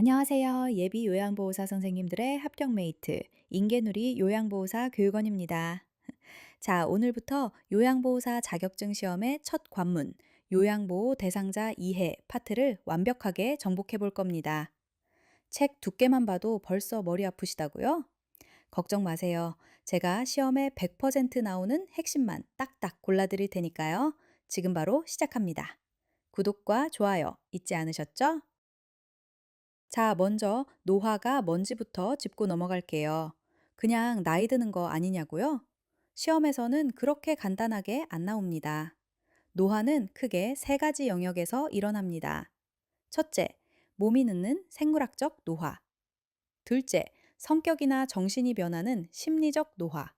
안녕하세요. 예비 요양보호사 선생님들의 합격 메이트, 인계누리 요양보호사 교육원입니다. 자, 오늘부터 요양보호사 자격증 시험의 첫 관문, 요양보호 대상자 이해 파트를 완벽하게 정복해 볼 겁니다. 책 두께만 봐도 벌써 머리 아프시다고요? 걱정 마세요. 제가 시험에 100% 나오는 핵심만 딱딱 골라드릴 테니까요. 지금 바로 시작합니다. 구독과 좋아요 잊지 않으셨죠? 자, 먼저 노화가 뭔지부터 짚고 넘어갈게요. 그냥 나이 드는 거 아니냐고요? 시험에서는 그렇게 간단하게 안 나옵니다. 노화는 크게 세 가지 영역에서 일어납니다. 첫째, 몸이 늙는 생물학적 노화. 둘째, 성격이나 정신이 변하는 심리적 노화.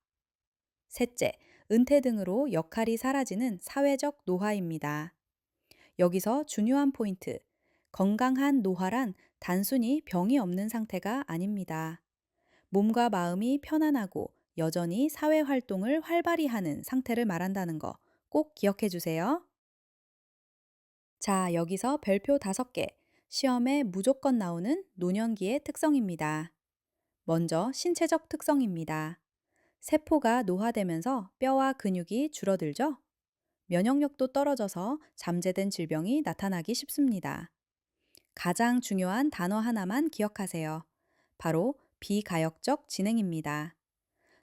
셋째, 은퇴 등으로 역할이 사라지는 사회적 노화입니다. 여기서 중요한 포인트. 건강한 노화란 단순히 병이 없는 상태가 아닙니다. 몸과 마음이 편안하고 여전히 사회 활동을 활발히 하는 상태를 말한다는 거 꼭 기억해 주세요. 자, 여기서 별표 다섯 개. 시험에 무조건 나오는 노년기의 특성입니다. 먼저 신체적 특성입니다. 세포가 노화되면서 뼈와 근육이 줄어들죠? 면역력도 떨어져서 잠재된 질병이 나타나기 쉽습니다. 가장 중요한 단어 하나만 기억하세요. 바로 비가역적 진행입니다.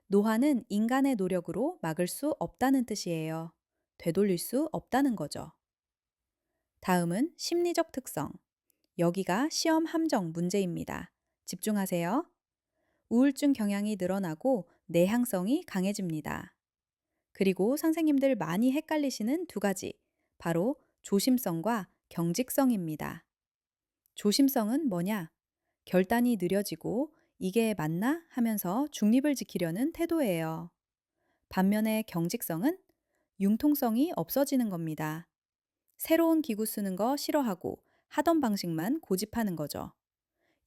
노화는 인간의 노력으로 막을 수 없다는 뜻이에요. 되돌릴 수 없다는 거죠. 다음은 심리적 특성. 여기가 시험 함정 문제입니다. 집중하세요. 우울증 경향이 늘어나고 내향성이 강해집니다. 그리고 선생님들 많이 헷갈리시는 두 가지. 바로 조심성과 경직성입니다. 조심성은 뭐냐? 결단이 느려지고 이게 맞나 하면서 중립을 지키려는 태도예요. 반면에 경직성은 융통성이 없어지는 겁니다. 새로운 기구 쓰는 거 싫어하고 하던 방식만 고집하는 거죠.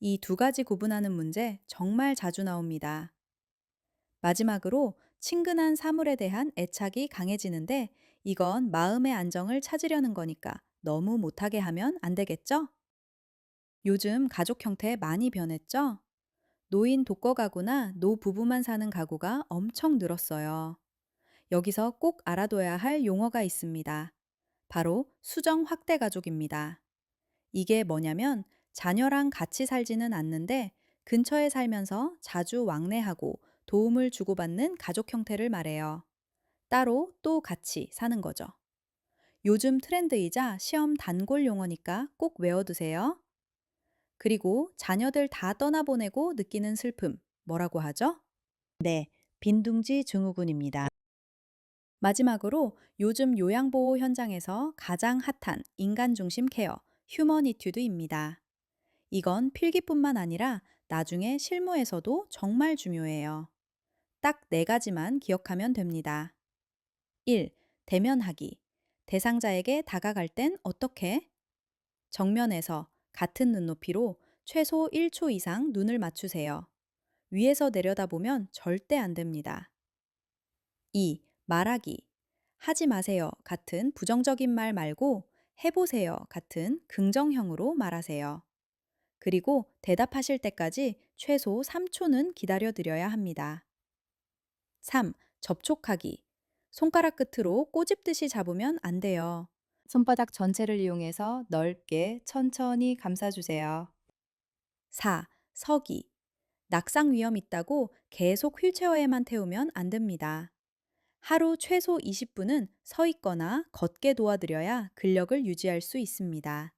이 두 가지 구분하는 문제 정말 자주 나옵니다. 마지막으로 친근한 사물에 대한 애착이 강해지는데 이건 마음의 안정을 찾으려는 거니까 너무 못하게 하면 안 되겠죠? 요즘 가족 형태 많이 변했죠? 노인 독거 가구나 노부부만 사는 가구가 엄청 늘었어요. 여기서 꼭 알아둬야 할 용어가 있습니다. 바로 수정 확대 가족입니다. 이게 뭐냐면 자녀랑 같이 살지는 않는데 근처에 살면서 자주 왕래하고 도움을 주고받는 가족 형태를 말해요. 따로 또 같이 사는 거죠. 요즘 트렌드이자 시험 단골 용어니까 꼭 외워두세요. 그리고 자녀들 다 떠나보내고 느끼는 슬픔, 뭐라고 하죠? 네, 빈둥지 증후군입니다. 마지막으로 요즘 요양보호 현장에서 가장 핫한 인간 중심 케어, 휴머니튜드입니다. 이건 필기뿐만 아니라 나중에 실무에서도 정말 중요해요. 딱 네 가지만 기억하면 됩니다. 1. 대면하기. 대상자에게 다가갈 땐 어떻게? 정면에서 같은 눈높이로 최소 1초 이상 눈을 맞추세요. 위에서 내려다보면 절대 안 됩니다. 2. 말하기. 하지 마세요 같은 부정적인 말 말고 해보세요 같은 긍정형으로 말하세요. 그리고 대답하실 때까지 최소 3초는 기다려 드려야 합니다. 3. 접촉하기. 손가락 끝으로 꼬집듯이 잡으면 안 돼요. 손바닥 전체를 이용해서 넓게 천천히 감싸주세요. 4. 서기. 낙상 위험 있다고 계속 휠체어에만 태우면 안 됩니다. 하루 최소 20분은 서 있거나 걷게 도와드려야 근력을 유지할 수 있습니다.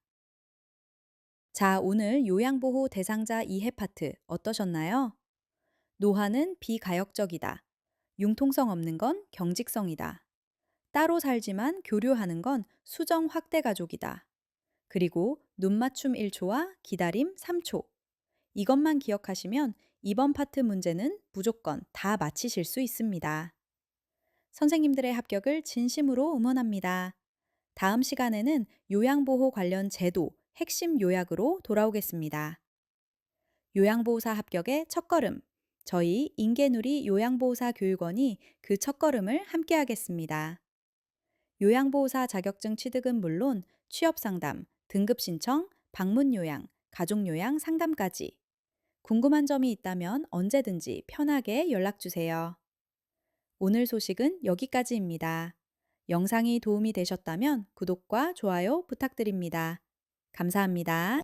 자, 오늘 요양보호 대상자 이해 파트 어떠셨나요? 노화는 비가역적이다. 융통성 없는 건 경직성이다. 따로 살지만 교류하는 건 수정 확대 가족이다. 그리고 눈맞춤 1초와 기다림 3초. 이것만 기억하시면 이번 파트 문제는 무조건 다 맞히실 수 있습니다. 선생님들의 합격을 진심으로 응원합니다. 다음 시간에는 요양보호 관련 제도, 핵심 요약으로 돌아오겠습니다. 요양보호사 합격의 첫걸음. 저희 인계누리 요양보호사 교육원이 그 첫걸음을 함께 하겠습니다. 요양보호사 자격증 취득은 물론 취업 상담, 등급 신청, 방문 요양, 가족 요양 상담까지. 궁금한 점이 있다면 언제든지 편하게 연락 주세요. 오늘 소식은 여기까지입니다. 영상이 도움이 되셨다면 구독과 좋아요 부탁드립니다. 감사합니다.